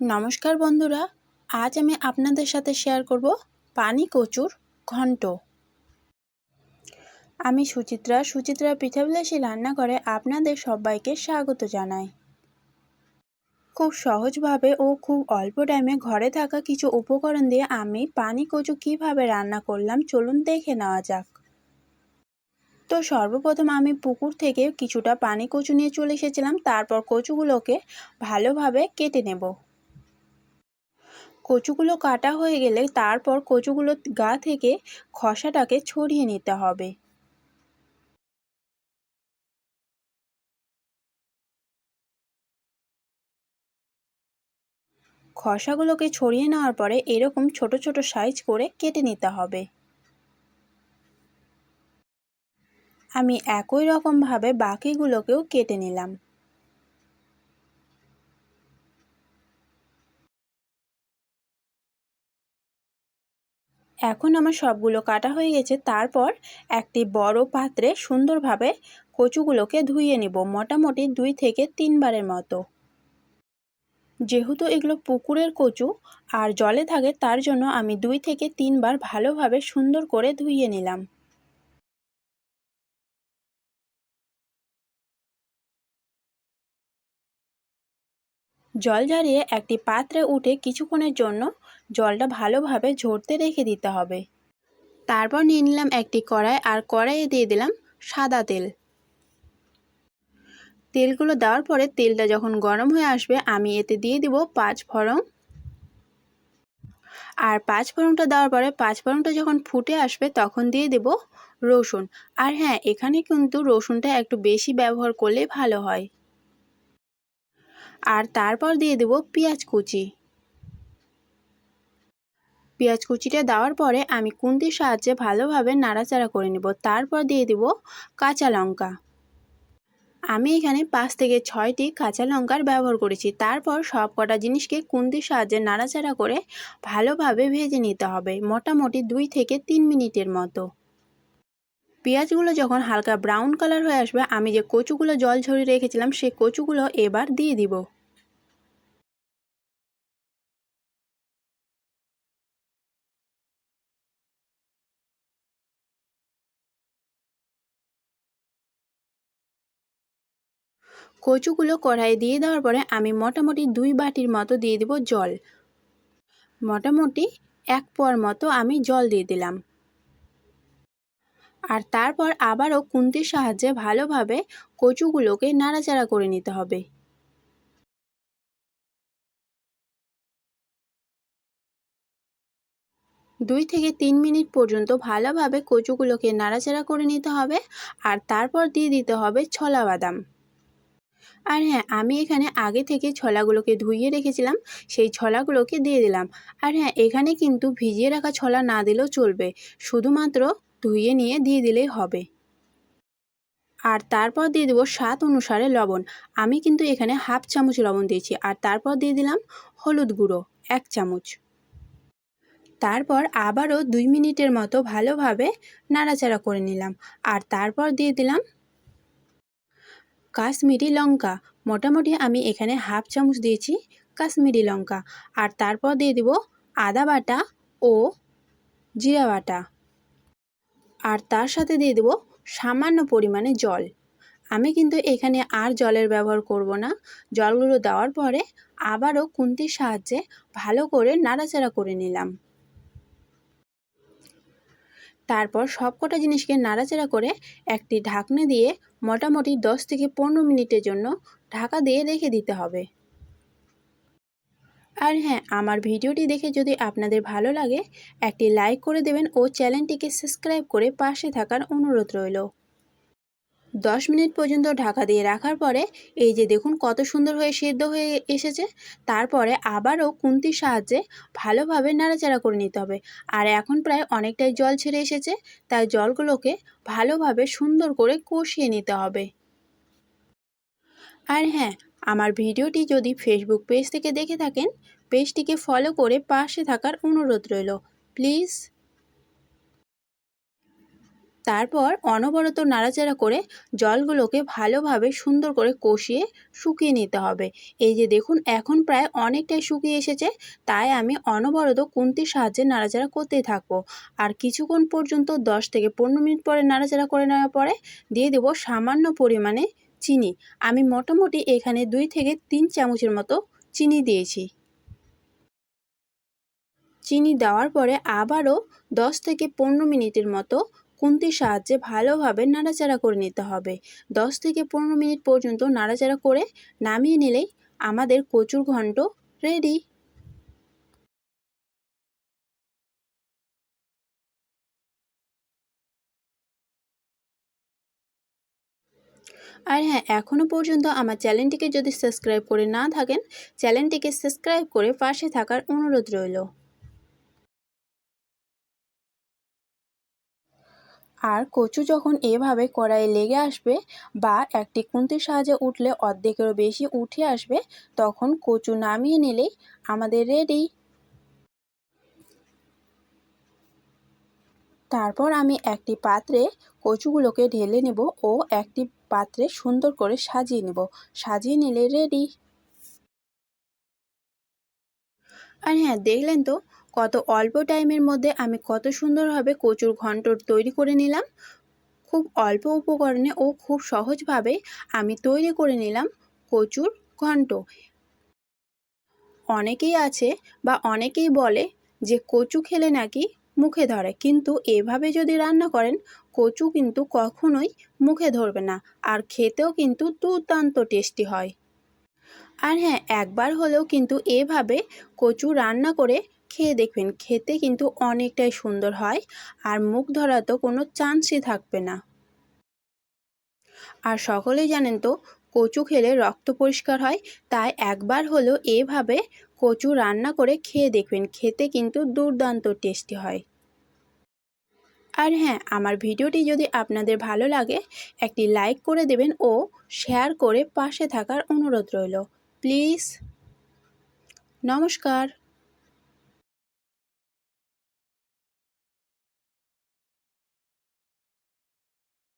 নমস্কার বন্ধুরা, আজ আমি আপনাদের সাথে শেয়ার করব পানি কচুর ঘন্ট। আমি সুচিত্রা সুচিত্রা পিঠাবিলাসী রান্নাঘরে আপনাদের সবাইকে স্বাগত জানাই। খুব সহজভাবে ও খুব অল্প টাইমে ঘরে থাকা কিছু উপকরণ দিয়ে আমি পানি কচু কীভাবে রান্না করলাম চলুন দেখে নেওয়া যাক। তো সর্বপ্রথম আমি পুকুর থেকে কিছুটা পানি কচু নিয়ে চলে এসেছিলাম, তারপর কচুগুলোকে ভালোভাবে কেটে নেব। কচুগুলো কাটা হয়ে গেলে তারপর কচুগুলো গা থেকে খসাটাকে ছড়িয়ে নিতে হবে। খসাগুলোকে ছড়িয়ে নেওয়ার পরে এরকম ছোট ছোট সাইজ করে কেটে নিতে হবে। আমি একই রকমভাবে বাকিগুলোকেও কেটে নিলাম। এখন আমার সবগুলো কাটা হয়ে গেছে, তারপর একটি বড় পাত্রে সুন্দরভাবে কচুগুলোকে ধুইয়ে নিব, মোটামুটি দুই থেকে তিনবারের মতো। যেহেতু এগুলো পুকুরের কচু আর জলে থাকে, তার জন্য আমি দুই থেকে তিনবার ভালোভাবে সুন্দর করে ধুইয়ে নিলাম। জল ঝারিয়ে একটি পাত্রে উঠে কিছুক্ষণের জন্য জলটা ভালোভাবে ঝরতে রেখে দিতে হবে। তারপর নিয়ে নিলাম একটি কড়াই আর কড়াইয়ে দিয়ে দিলাম সাদা তেল। তেলগুলো দেওয়ার পরে তেলটা যখন গরম হয়ে আসবে, আমি এতে দিয়ে দিব পাঁচ ফড়ং আর পাঁচ ফোড়নটা দেওয়ার পরে পাঁচ ফোড়নটা যখন ফুটে আসবে, তখন দিয়ে দেব রসুন। আর হ্যাঁ এখানে কিন্তু রসুনটা একটু বেশি ব্যবহার করলে ভালো হয়। আর তারপর দিয়ে দেব পেঁয়াজ কুচি। পেঁয়াজ কুচিটা দেওয়ার পরে আমি কুন্তির সাহায্যে ভালোভাবে নাড়াচাড়া করে নেব। তারপর দিয়ে দেব কাঁচা লঙ্কা। আমি এখানে পাঁচ থেকে ছয়টি কাঁচা লঙ্কার ব্যবহার করেছি। তারপর সব কটা জিনিসকে কুন্তির সাহায্যে নাড়াচাড়া করে ভালোভাবে ভেজে নিতে হবে, মোটামুটি দুই থেকে তিন মিনিটের মতো। পেঁয়াজগুলো যখন হালকা ব্রাউন কালার হয়ে আসবে, আমি যে কচুগুলো জল ঝরিয়ে রেখেছিলাম, সেই কচুগুলো এবার দিয়ে দিব। কচুগুলো কড়াই দিয়ে দেওয়ার পরে আমি মোটামুটি দুই বাটির মতো দিয়ে দেব জল। মোটামুটি এক পর মতো আমি জল দিয়ে দিলাম। আর তারপর আবারও কুন্তির সাহায্যে ভালোভাবে কচুগুলোকে নাড়াচাড়া করে নিতে হবে। দুই থেকে তিন মিনিট পর্যন্ত ভালোভাবে কচুগুলোকে নাড়াচাড়া করে নিতে হবে আর তারপর দিয়ে দিতে হবে ছোলা বাদাম। আর হ্যাঁ আমি এখানে আগে থেকে ছলাগুলোকে ধুইয়ে রেখেছিলাম, সেই ছলাগুলোকে দিয়ে দিলাম। আর হ্যাঁ এখানে কিন্তু ভিজিয়ে রাখা ছলা না দিলেও চলবে। শুধুমাত্র ধুইয়ে নিয়ে দিয়ে দিলেই হবে। আর তারপর দিয়ে দেবো স্বাদ অনুসারে লবণ। আমি কিন্তু এখানে হাফ চামচ লবণ দিয়েছি। আর তারপর দিয়ে দিলাম হলুদ গুঁড়ো, এক চামচ। তারপর আবারও দুই মিনিটের মতো ভালোভাবে নাড়াচাড়া করে নিলাম। আর তারপর দিয়ে দিলাম কাশ্মীরি লঙ্কা। মোটামুটি আমি এখানে হাফ চামচ দিয়েছি কাশ্মীরি লঙ্কা। আর তারপর দিয়ে দিব আদা বাটা ও জিরা বাটা। আর তার সাথে দিয়ে দেবো সামান্য পরিমাণে জল। আমি কিন্তু এখানে আর জলের ব্যবহার করব না। জলগুলো দেওয়ার পরে আবারও কুন্তির সাহায্যে ভালো করে নাড়াচাড়া করে নিলাম। তারপর সবকটা জিনিসকে নাড়াচাড়া করে একটি ঢাকনা দিয়ে মোটামুটি দশ থেকে পনেরো মিনিটের জন্য ঢাকা দিয়ে রেখে দিতে হবে। আর হ্যাঁ আমার ভিডিওটি দেখে যদি আপনাদের ভালো লাগে, একটি লাইক করে দেবেন ও চ্যানেলটিকে সাবস্ক্রাইব করে পাশে থাকার অনুরোধ রইল। দশ মিনিট পর্যন্ত ঢাকা দিয়ে রাখার পরে, এই যে দেখুন কত সুন্দর হয়ে সেদ্ধ হয়ে এসেছে, তারপরে আবারও কুন্তির সাহায্যে ভালোভাবে নাড়াচাড়া করে নিতে হবে। আর এখন প্রায় অনেকটাই জল ছেড়ে এসেছে, তাই জলগুলোকে ভালোভাবে সুন্দর করে কষিয়ে নিতে হবে। আর হ্যাঁ আমার ভিডিওটি যদি ফেসবুক পেজ থেকে দেখে থাকেন, পেজটিকে ফলো করে পাশে থাকার অনুরোধ রইল। প্লিজ তারপর অনবরত নাড়াচাড়া করে জলগুলোকে ভালোভাবে সুন্দর করে কষিয়ে শুকিয়ে নিতে হবে। এই যে দেখুন, এখন প্রায় অনেকটাই শুকিয়ে এসেছে, তাই আমি অনবরত কুন্তির সাহায্যে নাড়াচাড়া করতেই থাকব। আর কিছুক্ষণ পর্যন্ত 10 থেকে পনেরো মিনিট পরে নাড়াচাড়া করে নেওয়ার পরে দিয়ে দেব সামান্য পরিমাণে চিনি। আমি মোটামুটি এখানে দুই থেকে তিন চামচের মতো চিনি দিয়েছি। চিনি দেওয়ার পরে আবারও 10 থেকে পনেরো মিনিটের মতো কুন্তির সাহায্যে ভালোভাবে নাড়াচাড়া করে নিতে হবে। 10 থেকে পনেরো মিনিট পর্যন্ত নাড়াচাড়া করে নামিয়ে নিলেই আমাদের কচুর ঘন্ট রেডি আর হ্যাঁ এখনও পর্যন্ত আমার চ্যানেলটিকে যদি সাবস্ক্রাইব করে না থাকেন, চ্যানেলটিকে সাবস্ক্রাইব করে পাশে থাকার অনুরোধ রইল। আর কচু যখন এভাবে কড়াইয়ে লেগে আসবে বা একটি কুন্তির সাহায্যে উঠলে অর্ধেকেরও বেশি উঠে আসবে, তখন কচু নামিয়ে নিলেই আমাদের রেডি তারপর আমি একটি পাত্রে কচুগুলোকে ঢেলে নেব ও একটি পাত্রে সুন্দর করে সাজিয়ে নেব। সাজিয়ে নিলে রেডি আর হ্যাঁ দেখলেন তো কত অল্প টাইমের মধ্যে আমি কত সুন্দরভাবে কচুর ঘন্ট তৈরি করে নিলাম। খুব অল্প উপকরণে ও খুব সহজভাবে আমি তৈরি করে নিলাম কচুর ঘন্ট। অনেকেই আছে বা অনেকেই বলে যে কচু খেলে নাকি মুখে ধরে। কিন্তু এভাবে যদি রান্না করেন, কচু কিন্তু কখনোই মুখে ধরবে না আর খেতেও কিন্তু দুর্দান্ত টেস্টি হয়। আর হ্যাঁ একবার হলেও কিন্তু এভাবে কচু রান্না করে খেয়ে দেখবেন, খেতে কিন্তু অনেকটাই সুন্দর হয় আর মুখ ধরা তো কোনো চান্সই থাকবে না। আর সকলেই জানেন তো, কচু খেলে রক্ত পরিষ্কার হয়, তাই একবার হলেও এভাবে কচু রান্না করে খেয়ে দেখবেন, খেতে কিন্তু দুর্দান্ত টেস্টি হয়। আর হ্যাঁ আমার ভিডিওটি যদি আপনাদের ভালো লাগে, একটি লাইক করে দেবেন ও শেয়ার করে পাশে থাকার অনুরোধ রইল। প্লিজ, নমস্কার।